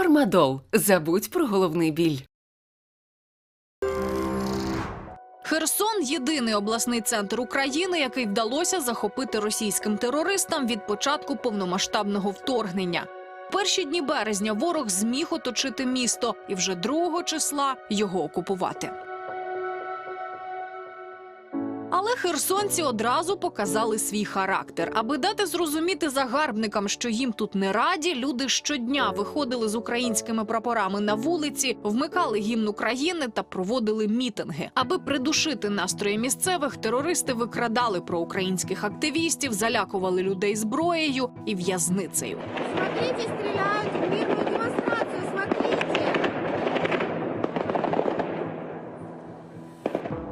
Фармадол. Забудь про головний біль. Херсон єдиний обласний центр України, який вдалося захопити російським терористам від початку повномасштабного вторгнення. Перші дні березня ворог зміг оточити місто і вже 2 числа його окупувати. Але херсонці одразу показали свій характер. Аби дати зрозуміти загарбникам, що їм тут не раді, люди щодня виходили з українськими прапорами на вулиці, вмикали гімн України та проводили мітинги. Аби придушити настрої місцевих, терористи викрадали проукраїнських активістів, залякували людей зброєю і в'язницею. Смотрите, стреляют в мирную демонстрацию, смотрите!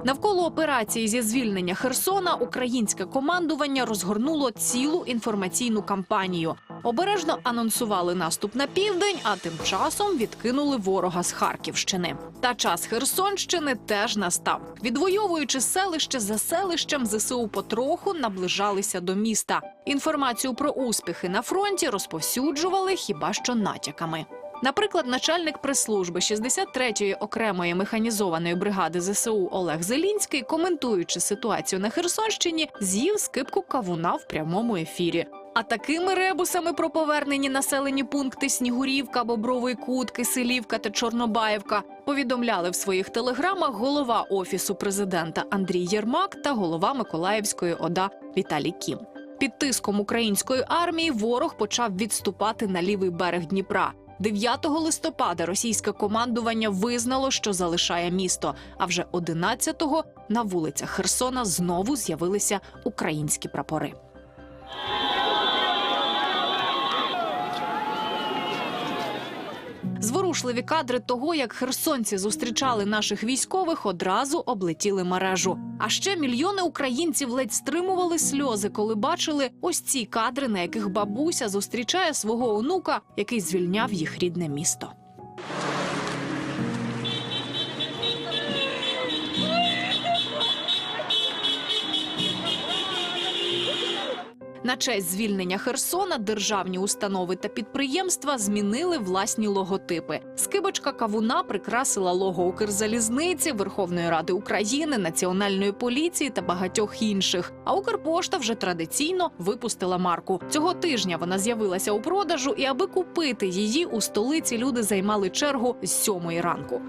Навколо операції зі звільнення Херсона українське командування розгорнуло цілу інформаційну кампанію. Обережно анонсували наступ на південь, а тим часом відкинули ворога з Харківщини. Та час Херсонщини теж настав. Відвоюючи селище за селищем, ЗСУ потроху наближалися до міста. Інформацію про успіхи на фронті розповсюджували хіба що натяками. Наприклад, начальник прес-служби 63-ї окремої механізованої бригади ЗСУ Олег Зелінський, коментуючи ситуацію на Херсонщині, з'їв скипку кавуна в прямому ефірі. А такими ребусами про повернені населені пункти Снігурівка, Бобровий Кут, Киселівка та Чорнобаївка повідомляли в своїх телеграмах голова офісу президента Андрій Єрмак та голова Миколаївської ОДА Віталій Кім. Під тиском української армії ворог почав відступати на лівий берег Дніпра. 9 листопада російське командування визнало, що залишає місто. А вже 11-го на вулицях Херсона знову з'явилися українські прапори. Зворушливі кадри того, як херсонці зустрічали наших військових, одразу облетіли мережу. А ще мільйони українців ледь стримували сльози, коли бачили ось ці кадри, на яких бабуся зустрічає свого онука, який звільняв їх рідне місто. На честь звільнення Херсона державні установи та підприємства змінили власні логотипи. Скибочка кавуна прикрасила лого Укрзалізниці, Верховної Ради України, Національної поліції та багатьох інших. А Укрпошта вже традиційно випустила марку. Цього тижня вона з'явилася у продажу, і аби купити її у столиці, люди займали чергу з сьомої ранку.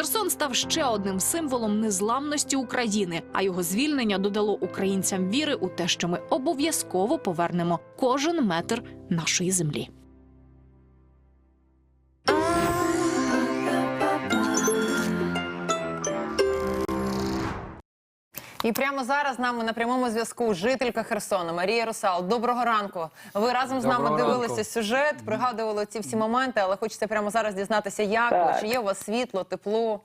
Херсон став ще одним символом незламності України, а його звільнення додало українцям віри у те, що ми обов'язково повернемо кожен метр нашої землі. І прямо зараз з нами на прямому зв'язку жителька Херсона Марія Русал. Доброго ранку. Ви разом з нами Доброго дивилися ранку. сюжет, пригадували ці всі моменти, але хочеться прямо зараз дізнатися, як Так. чи є у вас світло, тепло.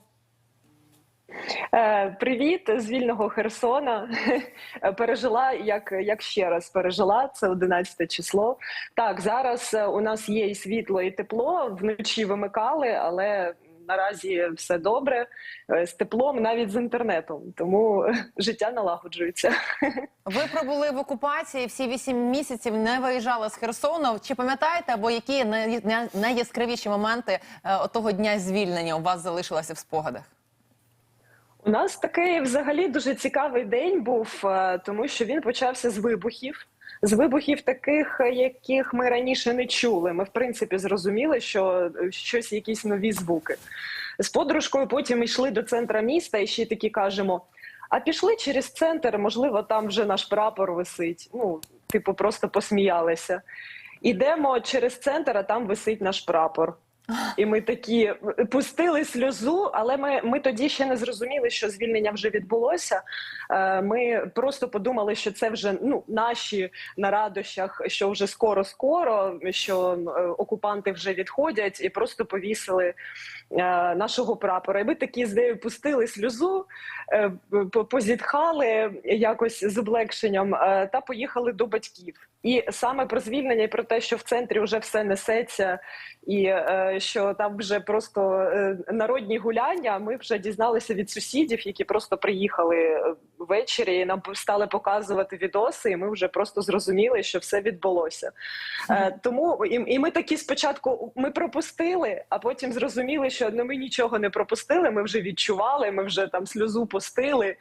Е, Привіт з вільного Херсона. Пережила як, як ще раз пережила це 11 число. Так, зараз е, у нас є і світло, і тепло. Вночі вимикали, але наразі все добре е, з теплом, навіть з інтернетом. Тому життя налагоджується. Ви пробули в окупації всі вісім місяців, не виїжджали з Херсону. Чи пам'ятаєте, або які най- най- найяскравіші моменти того отого дня звільнення у вас залишилися в спогадах? У нас такий взагалі дуже цікавий день був, е, тому що він почався з вибухів. З вибухів таких, е, яких ми раніше не чули. Ми, в принципі, зрозуміли, що е, щось, якісь нові звуки. З подружкою потім йшли до центра міста і ще такі кажемо: а пішли через центр, можливо, там вже наш прапор висить. Ну, типу, просто посміялися. Ідемо через центр, а там висить наш прапор. І ми такі пустили сльозу, але ми, ми тоді ще не зрозуміли, що звільнення вже відбулося. Е, Ми просто подумали, що це вже ну наші на радощах, що вже скоро, скоро, що е, окупанти вже відходять, і просто повісили е, нашого прапора. І ми такі з нею пустили сльозу, позітхали якось з облегшенням та поїхали до батьків. І саме про звільнення і про те, що в центрі вже все несеться, і що там вже просто е, народні гуляння. Ми вже дізналися від сусідів, які просто приїхали е, ввечері. і Нам стали показувати відоси, і ми вже просто зрозуміли, що все відбулося. Е, тому і, і ми такі спочатку ми пропустили, а потім зрозуміли, що ну, ми нічого не пропустили. Ми вже відчували, ми вже там сльозу пустили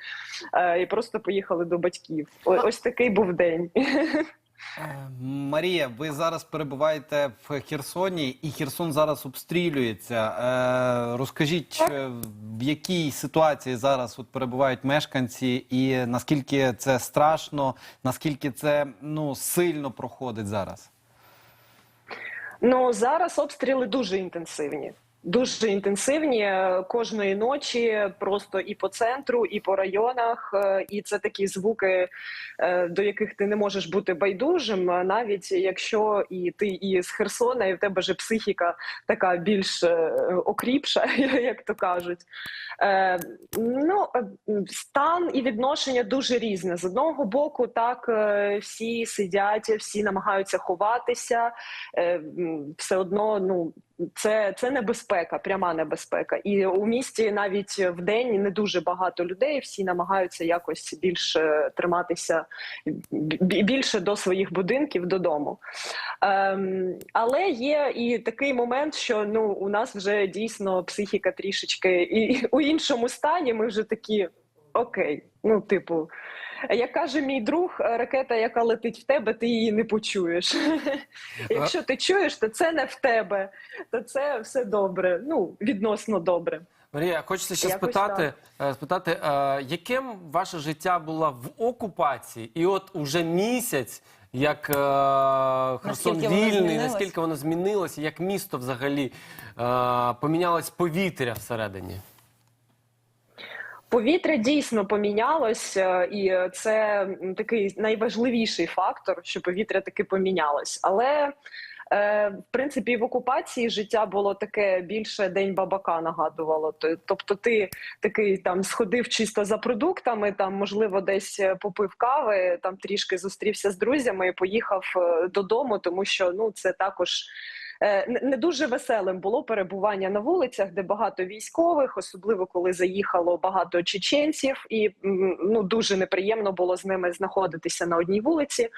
і просто поїхали до батьків. Ось такий був день. Е, Марія, ви зараз перебуваєте в Херсоні, і Херсон зараз обстрілюється. Е, розкажіть, е, в якій ситуації зараз от перебувають мешканці, і наскільки це страшно, наскільки це ну сильно проходить зараз? Ну зараз обстріли дуже інтенсивні. Дуже інтенсивні е, кожної ночі, просто і по центру, і по районах. е, І це такі звуки, е, до яких ти не можеш бути байдужим, навіть якщо і ти і з Херсона, і в тебе же психіка така більш окріпша, як то кажуть. Ну стан і відношення дуже різне. З одного боку, так всі сидять, всі намагаються ховатися. Все одно, ну це, це небезпека, пряма небезпека. І у місті навіть в день не дуже багато людей. Всі намагаються якось більше триматися більше до своїх будинків додому. Ем, але є і такий момент, що ну у нас вже дійсно психіка трішечки і у іншому стані. Ми вже такі окей. Ну, типу, як каже мій друг, ракета, яка летить в тебе, ти її не почуєш. Якщо ти чуєш, то це не в тебе, то це все добре. Ну, відносно добре. Марія, хочеться ще Якось спитати, е, спитати, е, яким ваше життя було в окупації, і от уже місяць, як е, Херсон Наскільки вільний, змінилось? наскільки воно змінилося, як місто взагалі е, помінялось повітря всередині? Повітря дійсно помінялось, е, і це такий найважливіший фактор, що повітря таки помінялось. Але е, в принципі в окупації життя було таке більше день бабака нагадувало. Тобто, ти такий там сходив чисто за продуктами, там можливо десь е, попив кави, там трішки зустрівся з друзями і поїхав додому, тому що ну це також. Е, не- дуже веселим було перебування на вулицях, де багато військових, особливо коли заїхало багато чеченців, і ну дуже неприємно було з ними знаходитися на одній вулиці,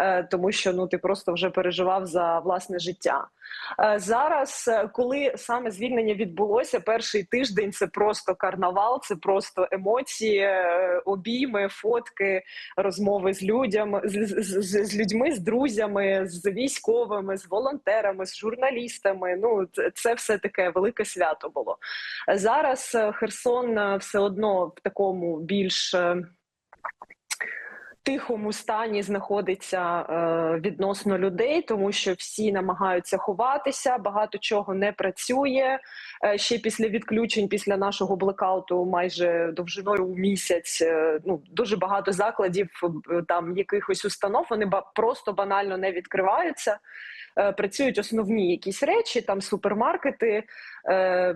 е, тому що ну ти просто вже переживав за власне життя. Е, Зараз, коли саме звільнення відбулося, перший тиждень це просто карнавал, це просто емоції, обійми, фотки, розмови з людьми, з, з, з, з людьми, з друзями, з військовими, з волонтерами, з журналістами. Ну це, все таке велике свято було. Зараз е, Херсон е, все одно в такому більш. Тихому стані знаходиться е, відносно людей, тому що всі намагаються ховатися, багато чого не працює. Е, ще після відключень, після нашого блекауту, майже довжиною у місяць. е, ну дуже багато закладів, е, там якихось установ. Вони ба- просто банально не відкриваються. Е, працюють основні якісь речі, там супермаркети, е,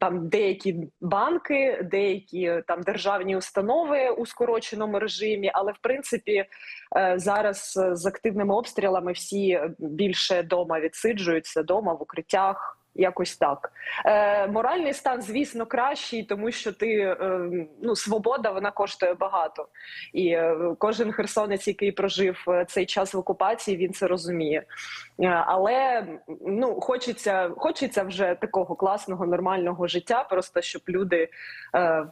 там деякі банки, деякі там державні установи у скороченому режимі. Але в принципі е, зараз е, з активними обстрілами всі більше дома відсиджуються, дома в укриттях. Якось так. Е, моральний стан, звісно, кращий, тому що ти е, ну свобода вона коштує багато, і е, кожен херсонець, який прожив е, цей час в окупації, він це розуміє. Е, Але ну хочеться, хочеться вже такого класного нормального життя, просто щоб люди е,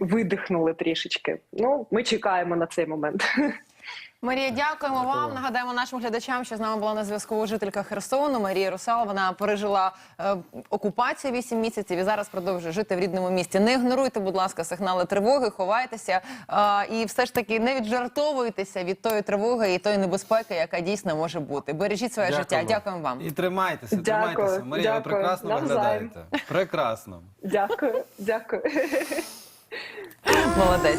видихнули трішечки. Ну, ми чекаємо на цей момент. Марія, дякуємо вам. Нагадаємо нашим глядачам, що з нами була на зв'язку жителька Херсону Марія Русал. Вона пережила е, окупацію 8 місяців і зараз продовжує жити в рідному місті. Не ігноруйте, будь ласка, сигнали тривоги, ховайтеся е, і все ж таки не віджартовуйтеся від тої тривоги і тої небезпеки, яка дійсно може бути. Бережіть своє Дякую життя. Дякуємо вам. І тримайтеся, Дякую, тримайтеся. Марія, ви прекрасно Навзаєм. виглядаєте. Прекрасно. Дякую, дякую. Молодець.